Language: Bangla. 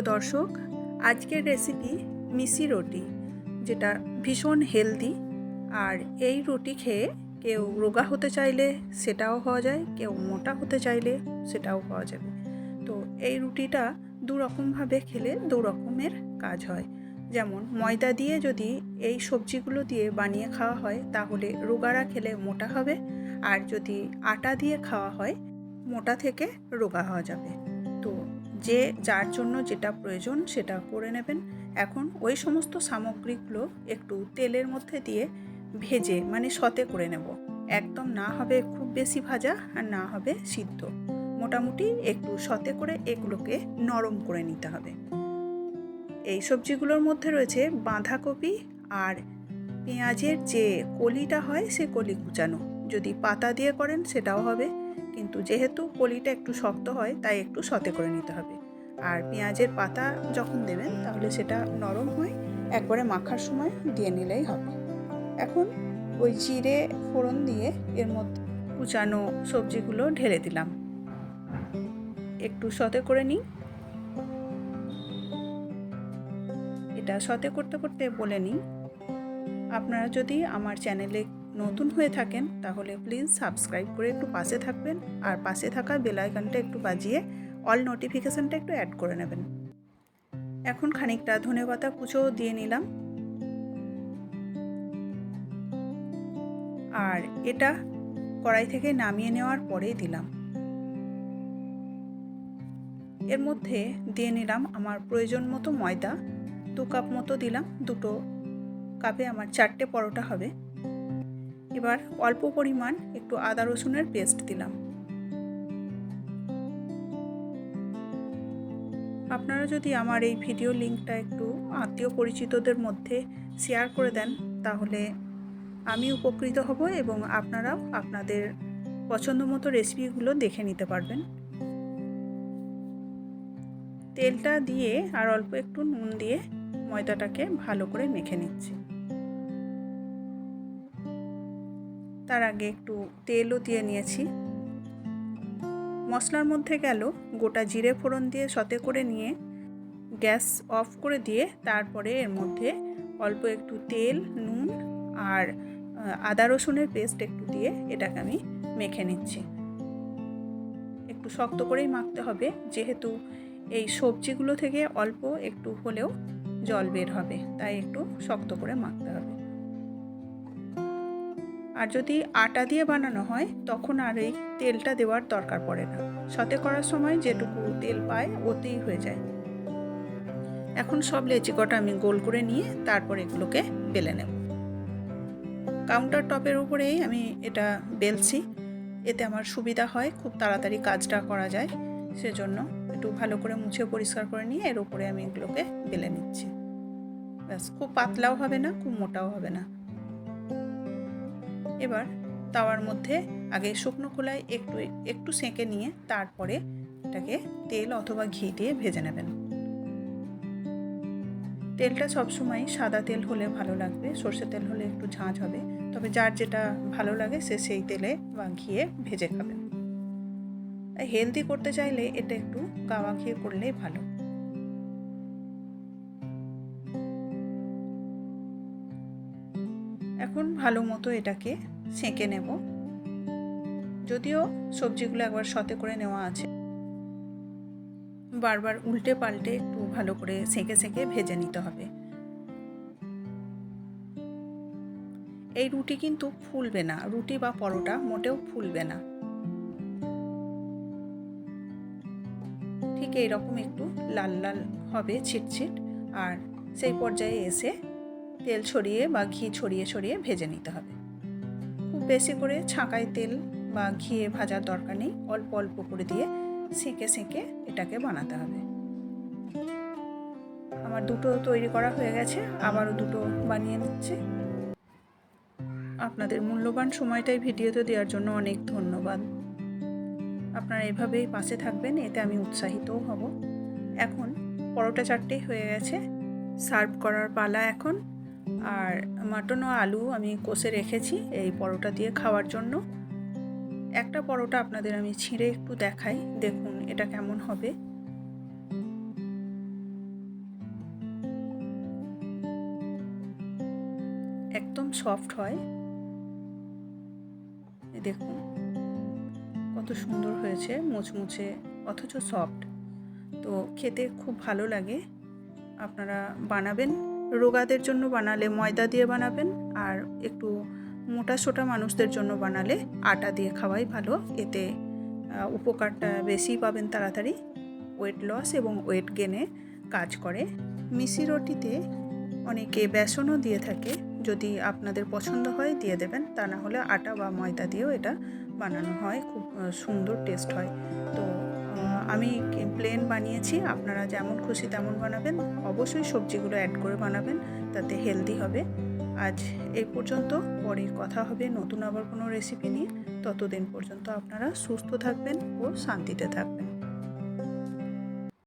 প্রিয় দর্শক, আজকের রেসিপি মিসি রুটি, যেটা ভীষণ হেলদি আর এই রুটি খেয়ে কেউ রোগা হতে চাইলে সেটাও হওয়া যায়, কেউ মোটা হতে চাইলে সেটাও পাওয়া যাবে। তো এই রুটিটা দু রকমভাবে খেলে দু রকমের কাজ হয়। যেমন ময়দা দিয়ে যদি এই সবজিগুলো দিয়ে বানিয়ে খাওয়া হয়, তাহলে রোগারা খেলে মোটা হবে, আর যদি আটা দিয়ে খাওয়া হয়, মোটা থেকে রোগা হওয়া যাবে। তো যে যার জন্য যেটা প্রয়োজন সেটা করে নেবেন। এখন ওই সমস্ত সামগ্রীগুলো একটু তেলের মধ্যে দিয়ে ভেজে মানে সতে করে নেব। একদম না হবে খুব বেশি ভাজা আর না হবে সিদ্ধ। মোটামুটি একটু সতে করে এগুলোকে নরম করে নিতে হবে। এই সবজিগুলোর মধ্যে রয়েছে বাঁধাকপি আর পেঁয়াজের যে কলিটা হয় সে কলি কুচানো। যদি পাতা দিয়ে করেন সেটাও হবে। কিন্তু যেহেতু কলিটা একটু শক্ত হয়, তাই একটু সতে করে নিতে হবে। আর পেঁয়াজের পাতা যখন দেবেন, তাহলে সেটা নরম হয় একবারে মাখার সময় দিয়ে নিলেই হবে। এখন ওই জিরে ফোড়ন দিয়ে এর মধ্যে কুচানো সবজিগুলো ঢেলে দিলাম। একটু সতে করে নিই। এটা সতে করতে করতে বলে নিই। আপনারা যদি আমার চ্যানেলে নতুন হয়ে থাকেন, তাহলে প্লিজ সাবস্ক্রাইব করে একটু পাশে থাকবেন আর পাশে থাকা বেল আইকনটা একটু বাজিয়ে অল নোটিফিকেশানটা একটু অ্যাড করে নেবেন। এখন খানিকটা ধনে পাতা কুচো দিয়ে নিলাম। আর এটা কড়াই থেকে নামিয়ে নেওয়ার পরেই দিলাম। এর মধ্যে দিয়ে নিলাম আমার প্রয়োজন মতো ময়দা, দু কাপ মতো দিলাম, দুটো কাপে আমার চারটে পরোটা হবে। এবার অল্প পরিমাণ একটু আদা রসুনের পেস্ট দিলাম। আপনারা যদি আমার এই ভিডিও লিঙ্কটা একটু আত্মীয় পরিচিতদের মধ্যে শেয়ার করে দেন, তাহলে আমি উপকৃত হব এবং আপনারাও আপনাদের পছন্দ মতো রেসিপিগুলো দেখে নিতে পারবেন। তেলটা দিয়ে আর অল্প একটু নুন দিয়ে ময়দাটাকে ভালো করে মেখে নিচ্ছি। তার আগে একটু তেলও দিয়ে নিয়েছি। মশলার মধ্যে গেল গোটা জিরে ফোড়ন দিয়ে সতে করে নিয়ে গ্যাস অফ করে দিয়ে তারপরে এর মধ্যে অল্প একটু তেল, নুন আর আদা রসুনের পেস্ট একটু দিয়ে এটাকে আমি মেখে নিচ্ছি। একটু শক্ত করেই মাখতে হবে, যেহেতু এই সবজিগুলো থেকে অল্প একটু হলেও জল বের হবে, তাই একটু শক্ত করে মাখতে হবে। আর যদি আটা দিয়ে বানানো হয়, তখন আর এই তেলটা দেওয়ার দরকার পড়ে না। সতে করার সময় যেটুকু তেল পায়, ওতেই হয়ে যায়। এখন সব লেচি কটা আমি গোল করে নিয়ে তারপর এগুলোকে বেলে নেব। কাউন্টার টপের উপরেই আমি এটা বেলছি। এতে আমার সুবিধা হয়, খুব তাড়াতাড়ি কাজটা করা যায়। সেজন্য একটু ভালো করে মুছে পরিষ্কার করে নিয়ে এর উপরে আমি এগুলোকে বেলে নিচ্ছি। ব্যাস, খুব পাতলাও হবে না, খুব মোটাও হবে না। এবার তাওয়ার মধ্যে আগে শুকনো খোলায় একটু একটু সেঁকে নিয়ে তারপরে এটাকে তেল অথবা ঘি দিয়ে ভেজে নেবেন। তেলটা সবসময় সাদা তেল হলে ভালো লাগবে, সর্ষে তেল হলে একটু ঝাঁঝ হবে, তবে যার যেটা ভালো লাগে সে সেই তেলে বা ঘিয়ে ভেজে খাবেন হেলদি করতে চাইলে এটা একটু গাওয়া ঘিয়ে করলেই ভালো। এখন ভালো মতো এটাকে সেঁকে নেব। যদিও সবজিগুলো একবার সতে করে নেওয়া আছে। বারবার উল্টে পাল্টে একটু ভালো করে সেঁকে সেঁকে ভেজে নিতে হবে। এই রুটি কিন্তু ফুলবে না। রুটি বা পরোটা মোটেও ফুলবে না। ঠিক এইরকম একটু লাল লাল হবে ছিটছিট। আর সেই পর্যায়ে এসে তেল ছড়িয়ে বা ঘি ছড়িয়ে ছড়িয়ে ভেজে নিতে হবে। খুব বেশি করে ছাঁকায় তেল বা ঘিয়ে ভাজার দরকার নেই, অল্প অল্প করে দিয়ে সেঁকে সেঁকে এটাকে বানাতে হবে। আমার দুটো তৈরি করা হয়ে গেছে, আবারও দুটো বানিয়ে নিচ্ছে। আপনাদের মূল্যবান সময়টাই ভিডিওতে দেওয়ার জন্য অনেক ধন্যবাদ। আপনারা এভাবেই পাশে থাকবেন, এতে আমি উৎসাহিতও হব। এখন পরোটা চারটেই হয়ে গেছে, সার্ভ করার পালা এখন। আর মাটন ও আলু আমি কষে রেখেছি এই পরোটা দিয়ে খাওয়ার জন্য। একটা পরোটা আপনাদের আমি ছিঁড়ে একটু দেখাই, দেখুন এটা কেমন হবে। একদম সফট হয়। দেখুন, কত সুন্দর হয়েছে মুচমুচে, অথচ সফট। তো খেতে খুব ভালো লাগে। আপনারা বানাবেন রোগাদের জন্য বানালে ময়দা দিয়ে বানাবেন আর একটু মোটা সোটা মানুষদের জন্য বানালে আটা দিয়ে খাওয়াই ভালো। এতে উপকারটা বেশি পাবেন তাড়াতাড়ি। ওয়েট লস এবং ওয়েট গেনে কাজ করে। মিশি রুটিতে অনেকে বেসনও দিয়ে থাকে। যদি আপনাদের পছন্দ হয় দিয়ে দেবেন। তা না হলে আটা বা ময়দা দিয়েও এটা বানানো হয়। খুব সুন্দর টেস্ট হয়। তো আমি প্লেন বানিয়েছি, আপনারা যেমন খুশি তেমন বানাবেন। অবশ্যই সবজিগুলো অ্যাড করে বানাবেন, তাতে হেলদি হবে। আজ এই পর্যন্ত পরে কথা হবে নতুন আবার কোনো রেসিপি নিয়ে। ততদিন পর্যন্ত আপনারা সুস্থ থাকবেন ও শান্তিতে থাকবেন।